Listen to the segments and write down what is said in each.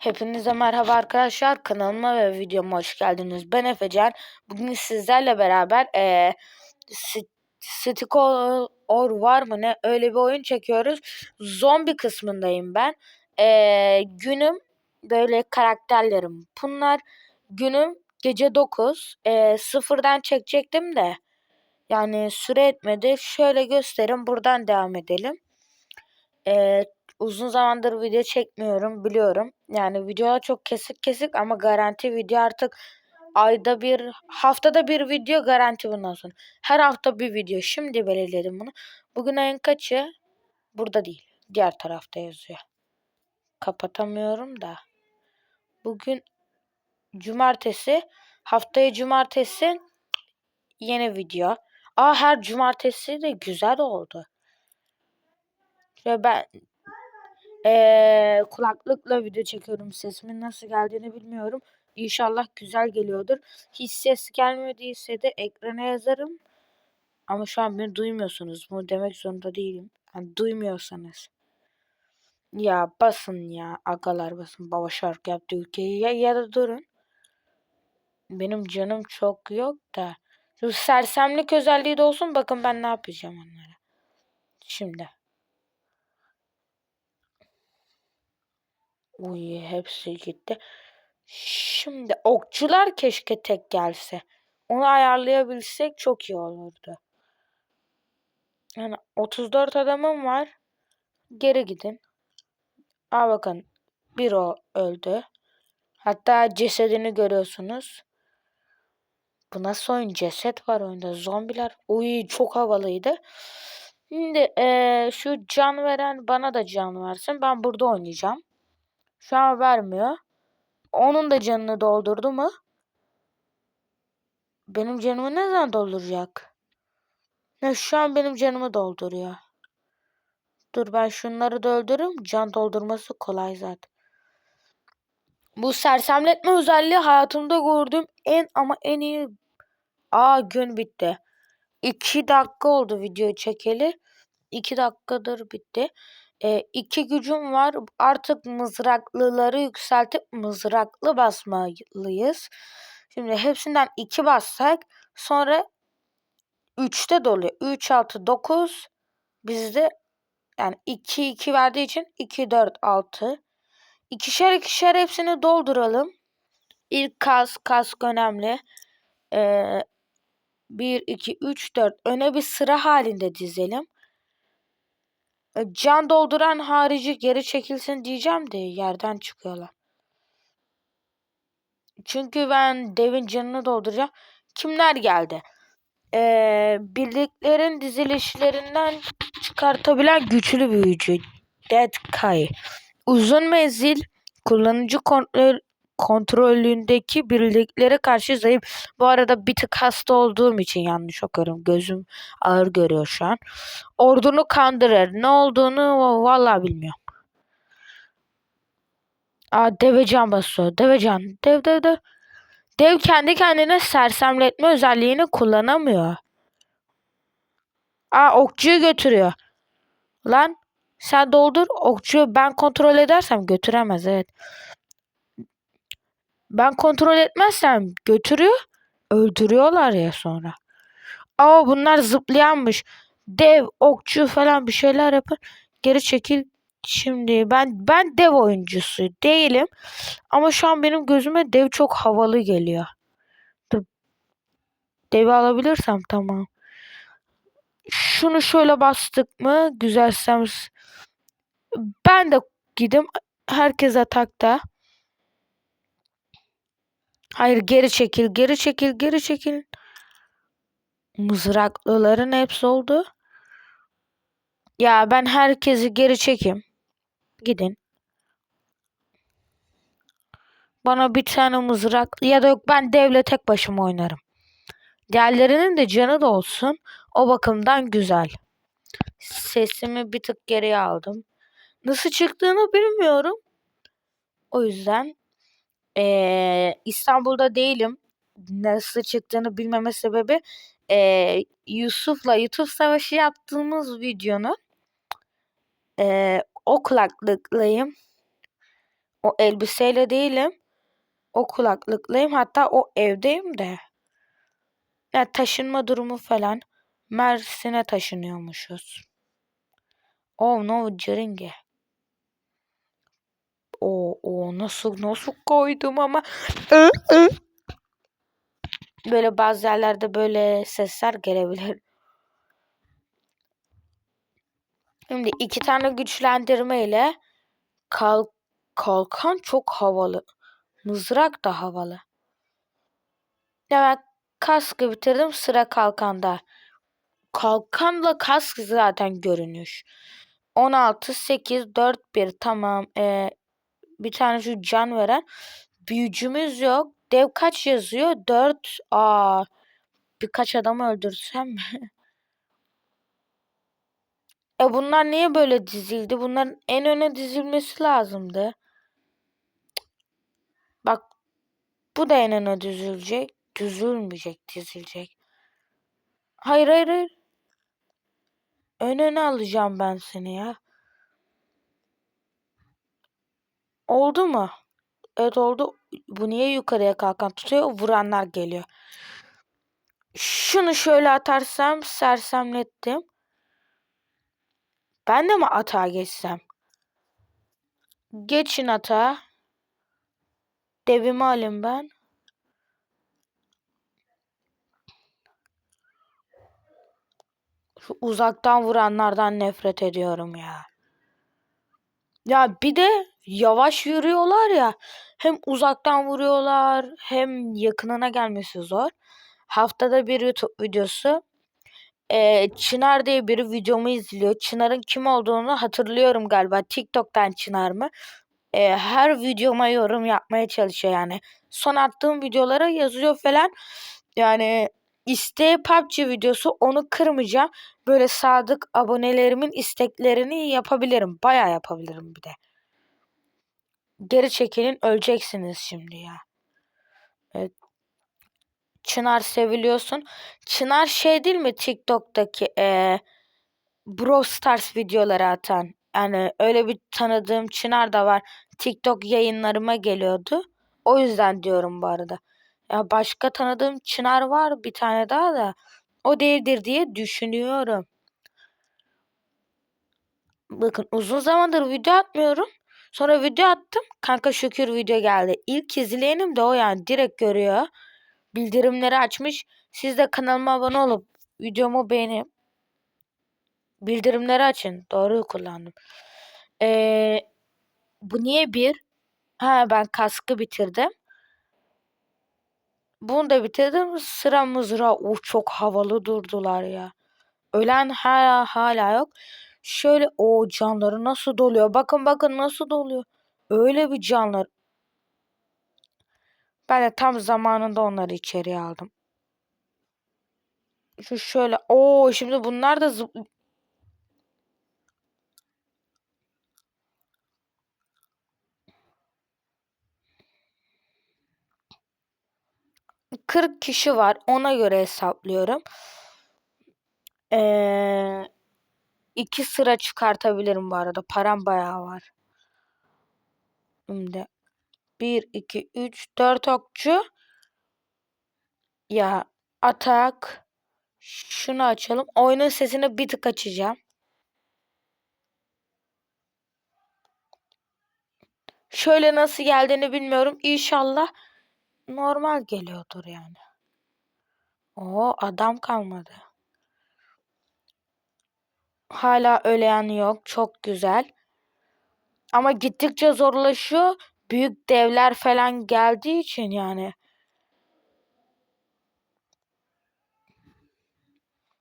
Hepinize merhaba arkadaşlar. Kanalıma ve videoma hoş geldiniz. Ben Efecan. Bugün sizlerle beraber eee Stick or, var mı ne öyle bir oyun çekiyoruz. Zombi kısmındayım ben. Eee, günüm böyle karakterlerim. Bunlar günüm gece 9. Eee, sıfırdan çekecektim de. Yani süre etmedi. Şöyle göstereyim. Buradan devam edelim. Eee uzun zamandır video çekmiyorum biliyorum. Yani videolar çok kesik kesik ama garanti video artık ayda bir haftada bir video garanti bundan sonra. Her hafta bir video. Şimdi belirledim bunu. Bugün ayın kaçı? Burada değil. Diğer tarafta yazıyor. Kapatamıyorum da. Bugün cumartesi. Haftaya cumartesi yeni video. Aa her cumartesi de güzel oldu. Ve ben ee, kulaklıkla video çekiyorum. Sesimin nasıl geldiğini bilmiyorum. İnşallah güzel geliyordur. Hiç ses gelmediyse de ekrana yazarım. Ama şu an beni duymuyorsunuz. Bunu demek zorunda değilim. Yani duymuyorsanız. Ya basın ya. Agalar basın. Baba şarkı yaptı ülkeyi. Ya, ya da durun. Benim canım çok yok da. Şu sersemlik özelliği de olsun. Bakın ben ne yapacağım onlara. Şimdi. Uy hepsi gitti. Şimdi okçular keşke tek gelse. Onu ayarlayabilsek çok iyi olurdu. Yani 34 adamım var. Geri gidin. Aa bakın. Bir o öldü. Hatta cesedini görüyorsunuz. Bu nasıl oyun? Ceset var oyunda. Zombiler. Uy çok havalıydı. Şimdi ee, şu can veren bana da can versin. Ben burada oynayacağım. Şu an vermiyor. Onun da canını doldurdu mu? Benim canımı ne zaman dolduracak? Ne şu an benim canımı dolduruyor. Dur ben şunları da öldürürüm. Can doldurması kolay zaten. Bu sersemletme özelliği hayatımda gördüğüm en ama en iyi... Aa gün bitti. 2 dakika oldu video çekeli. 2 dakikadır bitti. E, iki gücüm var. Artık mızraklıları yükseltip mızraklı basmalıyız. Şimdi hepsinden iki bassak sonra 3'te doluyor. 3, 6, 9 bizde yani 2, 2 verdiği için 2, 4, 6. İkişer ikişer hepsini dolduralım. İlk kask, kask önemli. Ee, 1, 2, 3, 4 öne bir sıra halinde dizelim. E, can dolduran harici geri çekilsin diyeceğim de yerden çıkıyorlar. Çünkü ben devin canını dolduracağım. Kimler geldi? Ee, birliklerin dizilişlerinden çıkartabilen güçlü büyücü. Dead Kai. Uzun menzil kullanıcı kontrol kontrolündeki birliklere karşı zayıf. Bu arada bir tık hasta olduğum için yanlış okuyorum. Gözüm ağır görüyor şu an. Ordunu kandırır. Ne olduğunu vallahi bilmiyorum. Aa devecan basıyor. Devecan. Dev dev dev. Dev kendi kendine sersemletme özelliğini kullanamıyor. Aa okçuyu götürüyor. Lan sen doldur okçuyu ben kontrol edersem götüremez evet. Ben kontrol etmezsem götürüyor. Öldürüyorlar ya sonra. Aa bunlar zıplayanmış. Dev, okçu falan bir şeyler yapın. Geri çekil. Şimdi ben ben dev oyuncusu değilim. Ama şu an benim gözüme dev çok havalı geliyor. Dur. Devi alabilirsem tamam. Şunu şöyle bastık mı güzel Ben de gidim. Herkes atakta. Hayır geri çekil, geri çekil, geri çekil. Mızraklıların hepsi oldu. Ya ben herkesi geri çekeyim. Gidin. Bana bir tane mızrak ya da yok ben devle tek başıma oynarım. Diğerlerinin de canı da olsun. O bakımdan güzel. Sesimi bir tık geriye aldım. Nasıl çıktığını bilmiyorum. O yüzden ee, İstanbul'da değilim. Nasıl çıktığını bilmeme sebebi e, Yusuf'la YouTube savaşı yaptığımız videonun e, o kulaklıklıyım. O elbiseyle değilim. O kulaklıklıyım. Hatta o evdeyim de. Ya taşınma durumu falan. Mersin'e taşınıyormuşuz. Oh no Ceringe. O o nasıl nasıl koydum ama böyle bazı yerlerde böyle sesler gelebilir. Şimdi iki tane güçlendirme ile kalk kalkan çok havalı. Mızrak da havalı. Ben kaskı bitirdim sıra kalkanda. Kalkanla kask zaten görünüş. 16, 8, 4, 1 tamam. Ee, bir tane şu can veren. Büyücümüz yok. Dev kaç yazıyor? 4. Aa, birkaç adamı öldürsem mi? e bunlar niye böyle dizildi? Bunların en öne dizilmesi lazımdı. Bak bu da en öne düzülecek. Düzülmeyecek, dizilecek. Hayır hayır hayır. Ön öne alacağım ben seni ya. Oldu mu? Evet oldu. Bu niye yukarıya kalkan tutuyor? Vuranlar geliyor. Şunu şöyle atarsam sersemlettim. Ben de mi atağa geçsem? Geçin atağa. Devimi alayım ben. Şu uzaktan vuranlardan nefret ediyorum ya. Ya bir de yavaş yürüyorlar ya. Hem uzaktan vuruyorlar hem yakınına gelmesi zor. Haftada bir YouTube videosu. Ee, Çınar diye biri videomu izliyor. Çınar'ın kim olduğunu hatırlıyorum galiba. TikTok'tan Çınar mı? Ee, her videoma yorum yapmaya çalışıyor yani. Son attığım videolara yazıyor falan. Yani isteği PUBG videosu onu kırmayacağım. Böyle sadık abonelerimin isteklerini yapabilirim. Baya yapabilirim bir de. Geri çekilin öleceksiniz şimdi ya. Evet. Çınar seviliyorsun. Çınar şey değil mi TikTok'taki e, Bro Stars videoları atan. Yani öyle bir tanıdığım Çınar da var. TikTok yayınlarıma geliyordu. O yüzden diyorum bu arada. Ya başka tanıdığım Çınar var bir tane daha da. O değildir diye düşünüyorum. Bakın uzun zamandır video atmıyorum. Sonra video attım. Kanka şükür video geldi. İlk izleyenim de o yani direkt görüyor. Bildirimleri açmış. Siz de kanalıma abone olup videomu beğenip bildirimleri açın. Doğru kullandım. Ee, bu niye bir? Ha ben kaskı bitirdim. Bunu da bitirdim. Sıra mızrağı. Uh, çok havalı durdular ya. Ölen hala, hala yok. Şöyle o canları nasıl doluyor. Bakın bakın nasıl doluyor. Öyle bir canlar. Ben de tam zamanında onları içeriye aldım. Şu şöyle. o şimdi bunlar da zıp... Kırk kişi var. Ona göre hesaplıyorum. Ee, iki sıra çıkartabilirim bu arada. Param bayağı var. Şimdi 1, 2, 3, 4 okçu. Ya atak. Şunu açalım. Oyunun sesini bir tık açacağım. Şöyle nasıl geldiğini bilmiyorum. İnşallah normal geliyordur yani. O adam kalmadı. Hala öleyen yok. Çok güzel. Ama gittikçe zorlaşıyor. Büyük devler falan geldiği için yani.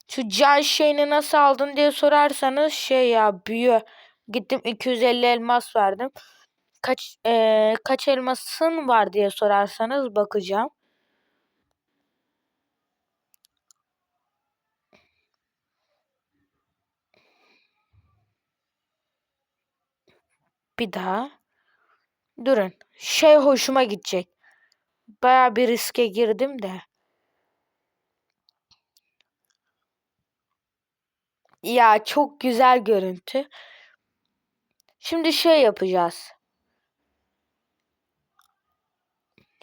Şu can şeyini nasıl aldın diye sorarsanız şey ya büyü. Gittim 250 elmas verdim. Kaç e, kaç elmasın var diye sorarsanız bakacağım. Bir daha. Durun. Şey hoşuma gidecek. Baya bir riske girdim de. Ya çok güzel görüntü. Şimdi şey yapacağız.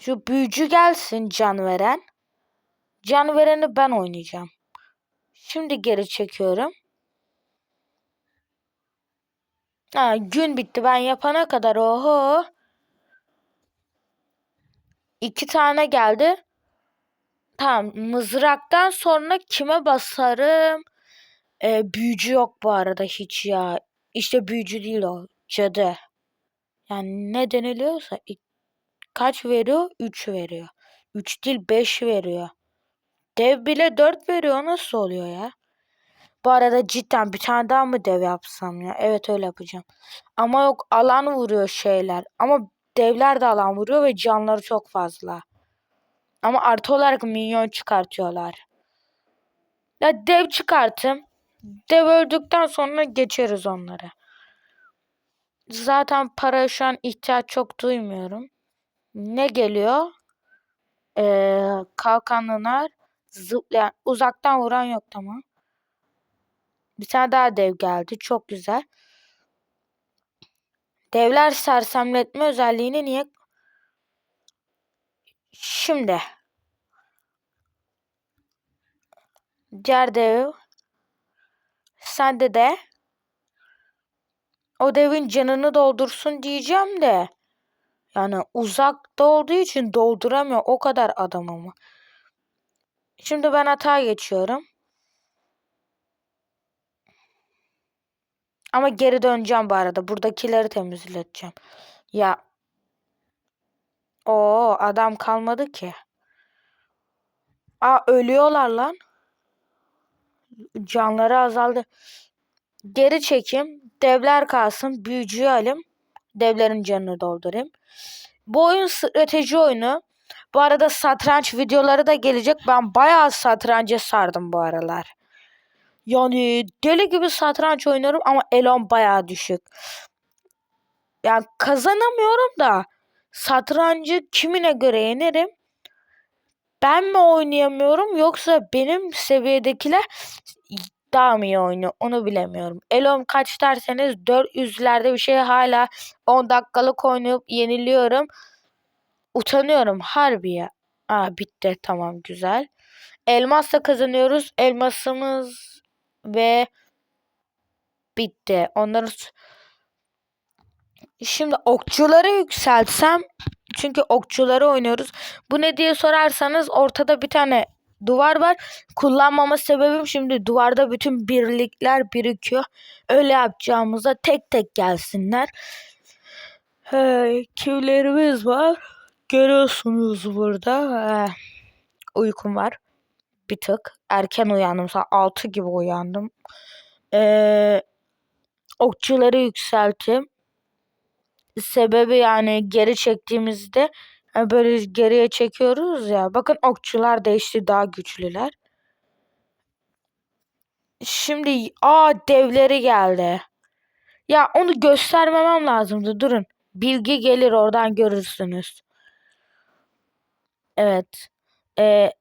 Şu büyücü gelsin can veren. Can vereni ben oynayacağım. Şimdi geri çekiyorum. Ha, gün bitti. Ben yapana kadar oho. İki tane geldi. Tamam. Mızraktan sonra kime basarım? Ee, büyücü yok bu arada hiç ya. İşte büyücü değil o. Cadı. Yani ne deniliyorsa kaç veriyor? 3 veriyor. 3 değil 5 veriyor. Dev bile 4 veriyor. Nasıl oluyor ya? Bu arada cidden bir tane daha mı dev yapsam ya? Evet öyle yapacağım. Ama yok alan vuruyor şeyler. Ama devler de alan vuruyor ve canları çok fazla. Ama artı olarak minyon çıkartıyorlar. Ya dev çıkartım. Dev öldükten sonra geçeriz onları. Zaten para şu an ihtiyaç çok duymuyorum. Ne geliyor? Ee, kalkanlılar zıplayan uzaktan vuran yok tamam. Bir tane daha dev geldi. Çok güzel. Devler sersemletme özelliğini niye? Şimdi. Diğer dev. Sende de. O devin canını doldursun diyeceğim de. Yani uzakta olduğu için dolduramıyor. O kadar adamımı. Şimdi ben hata geçiyorum. Ama geri döneceğim bu arada. Buradakileri temizleteceğim. Ya. O adam kalmadı ki. Aa ölüyorlar lan. Canları azaldı. Geri çekim. Devler kalsın. Büyücüyü alayım. Devlerin canını doldurayım. Bu oyun strateji oyunu. Bu arada satranç videoları da gelecek. Ben bayağı satranca sardım bu aralar. Yani deli gibi satranç oynuyorum ama elon bayağı düşük. Yani kazanamıyorum da satrancı kimine göre yenerim? Ben mi oynayamıyorum yoksa benim seviyedekiler daha mı iyi oynuyor onu bilemiyorum. Elom kaç derseniz 400'lerde bir şey hala 10 dakikalık oynayıp yeniliyorum. Utanıyorum harbi ya. Aa bitti tamam güzel. Elmasla kazanıyoruz. Elmasımız ve bitti. Onları şimdi okçuları yükseltsem çünkü okçuları oynuyoruz. Bu ne diye sorarsanız ortada bir tane duvar var. Kullanmama sebebim şimdi duvarda bütün birlikler birikiyor. Öyle yapacağımızda tek tek gelsinler. Hey, kivlerimiz var. Görüyorsunuz burada. Ee, uykum var. Bir tık. Erken uyandım. Saat 6 gibi uyandım. Ee, okçuları yükselttim. Sebebi yani geri çektiğimizde yani böyle geriye çekiyoruz ya. Bakın okçular değişti daha güçlüler. Şimdi aa devleri geldi. Ya onu göstermemem lazımdı. Durun. Bilgi gelir oradan görürsünüz. Evet. Ee,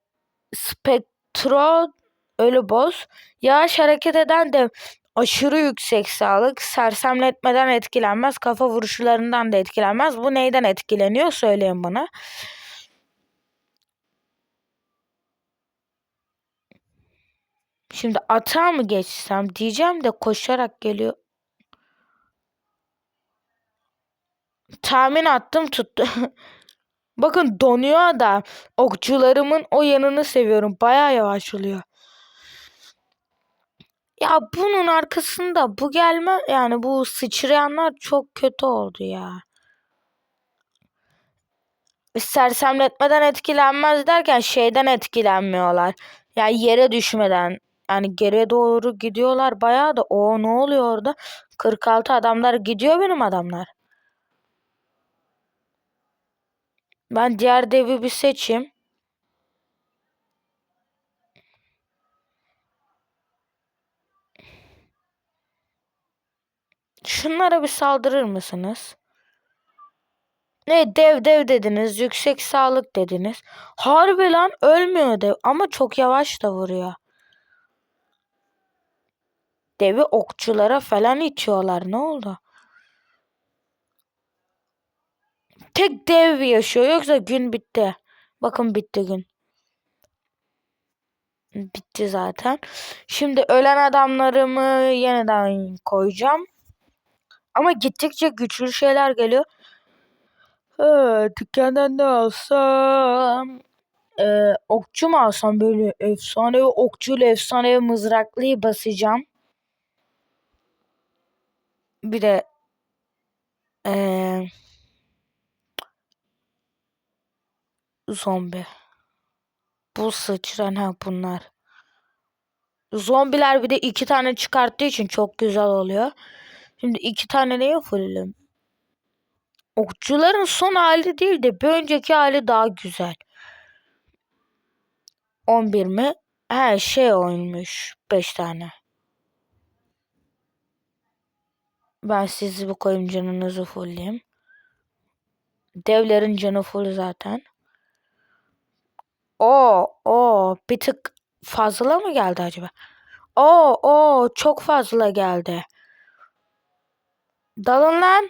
spektro ölü boz. Yavaş hareket eden de aşırı yüksek sağlık. Sersemletmeden etkilenmez. Kafa vuruşlarından da etkilenmez. Bu neyden etkileniyor söyleyin bana. Şimdi ata mı geçsem diyeceğim de koşarak geliyor. Tahmin attım tuttu. Bakın donuyor da okçularımın o yanını seviyorum. Baya yavaşlıyor. Ya bunun arkasında bu gelme yani bu sıçrayanlar çok kötü oldu ya. Sersemletmeden etkilenmez derken şeyden etkilenmiyorlar. Yani yere düşmeden yani geriye doğru gidiyorlar bayağı da o ne oluyor orada? 46 adamlar gidiyor benim adamlar. Ben diğer devi bir seçeyim. Şunlara bir saldırır mısınız? Ne dev dev dediniz, yüksek sağlık dediniz. Harbi lan ölmüyor dev ama çok yavaş da vuruyor. Devi okçulara falan itiyorlar. Ne oldu? Tek dev yaşıyor. Yoksa gün bitti. Bakın bitti gün. Bitti zaten. Şimdi ölen adamlarımı yeniden koyacağım. Ama gittikçe güçlü şeyler geliyor. Evet, dükkandan ne alsam? Ee, okçu mu alsam böyle efsane okçuyla efsane mızraklıyı basacağım. Bir de ee, zombi. Bu sıçran ha bunlar. Zombiler bir de iki tane çıkarttığı için çok güzel oluyor. Şimdi iki tane neye fulledim? Okçuların son hali değil de bir önceki hali daha güzel. 11 mi? Her şey oymuş. 5 tane. Ben sizi bu koyayım canınızı fullleyeyim. Devlerin canı full zaten. O o bir tık fazla mı geldi acaba? O o çok fazla geldi. Dalın lan.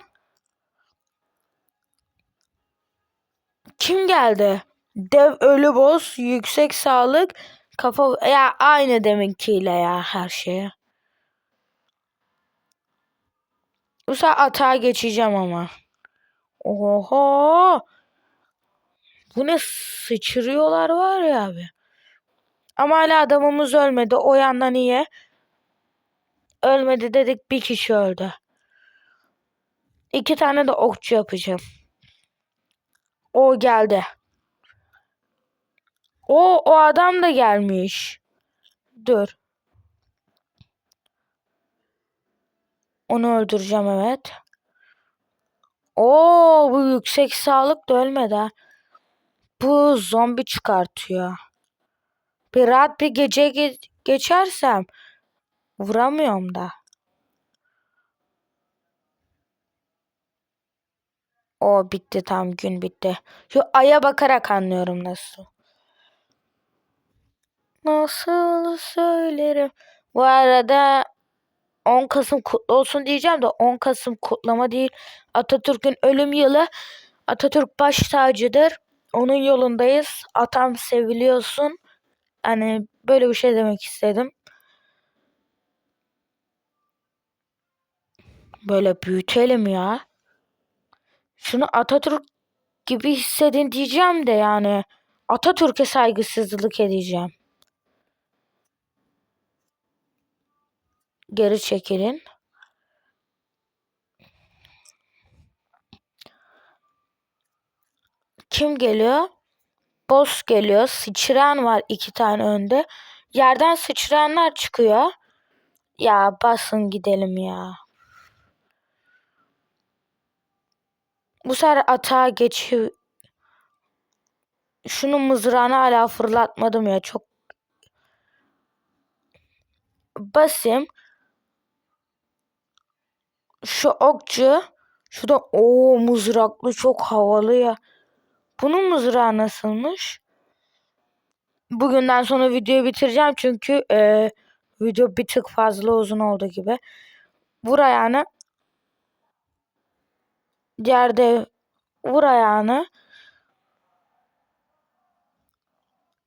Kim geldi? Dev ölü boz, yüksek sağlık, kafa ya aynı deminkiyle ya her şeye. Bu sefer atağa geçeceğim ama. Oho. Bu ne sıçrıyorlar var ya abi. Ama hala adamımız ölmedi. O yandan iyi. Ölmedi dedik bir kişi öldü. İki tane de okçu yapacağım. O geldi. O o adam da gelmiş. Dur. Onu öldüreceğim evet. Oo bu yüksek sağlık da ölmedi ha. Bu zombi çıkartıyor. Bir rahat bir gece ge geçersem vuramıyorum da. O bitti tam gün bitti. Şu aya bakarak anlıyorum nasıl. Nasıl söylerim. Bu arada 10 Kasım kutlu olsun diyeceğim de 10 Kasım kutlama değil. Atatürk'ün ölüm yılı. Atatürk baş tacıdır. Onun yolundayız. Atam seviliyorsun. Hani böyle bir şey demek istedim. Böyle büyütelim ya. Şunu Atatürk gibi hissedin diyeceğim de yani. Atatürk'e saygısızlık edeceğim. Geri çekilin. Kim geliyor? Boss geliyor. Sıçrayan var iki tane önde. Yerden sıçrayanlar çıkıyor. Ya basın gidelim ya. Bu sefer atağa geçiyor. Şunun mızrağını hala fırlatmadım ya. Çok basayım. Şu okçu. Şu da o mızraklı çok havalı ya. Bunun mızrağı nasılmış? Bugünden sonra videoyu bitireceğim çünkü e, video bir tık fazla uzun oldu gibi. Vur ayağını. Diğer dev vur ayağını.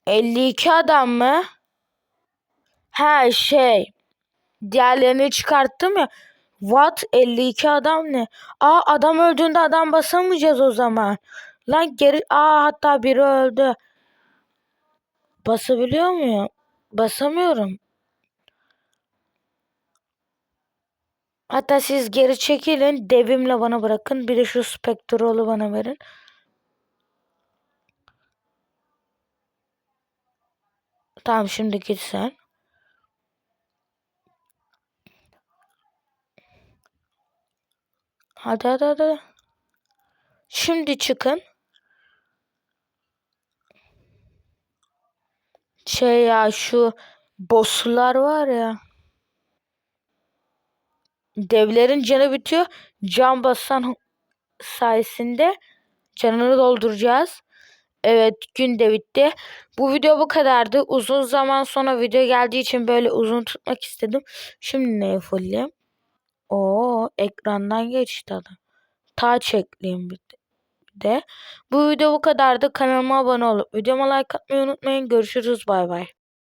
52 adam mı? Ha şey. Diğerlerini çıkarttım ya. What? 52 adam ne? Aa adam öldüğünde adam basamayacağız o zaman. Lan geri... Aa hatta biri öldü. Basabiliyor muyum? Basamıyorum. Hatta siz geri çekilin. Devimle bana bırakın. Bir de şu spektrolu bana verin. Tamam şimdi git sen. Hadi hadi hadi. Şimdi çıkın. Şey ya şu bosslar var ya. Devlerin canı bitiyor. Can basan sayesinde canını dolduracağız. Evet gün de bitti. Bu video bu kadardı. Uzun zaman sonra video geldiği için böyle uzun tutmak istedim. Şimdi neye fulleyim? Oo ekrandan geçti adam. Taç ekleyeyim bir de. De. Bu video bu kadardı. Kanalıma abone olup videoma like atmayı unutmayın. Görüşürüz. Bay bay.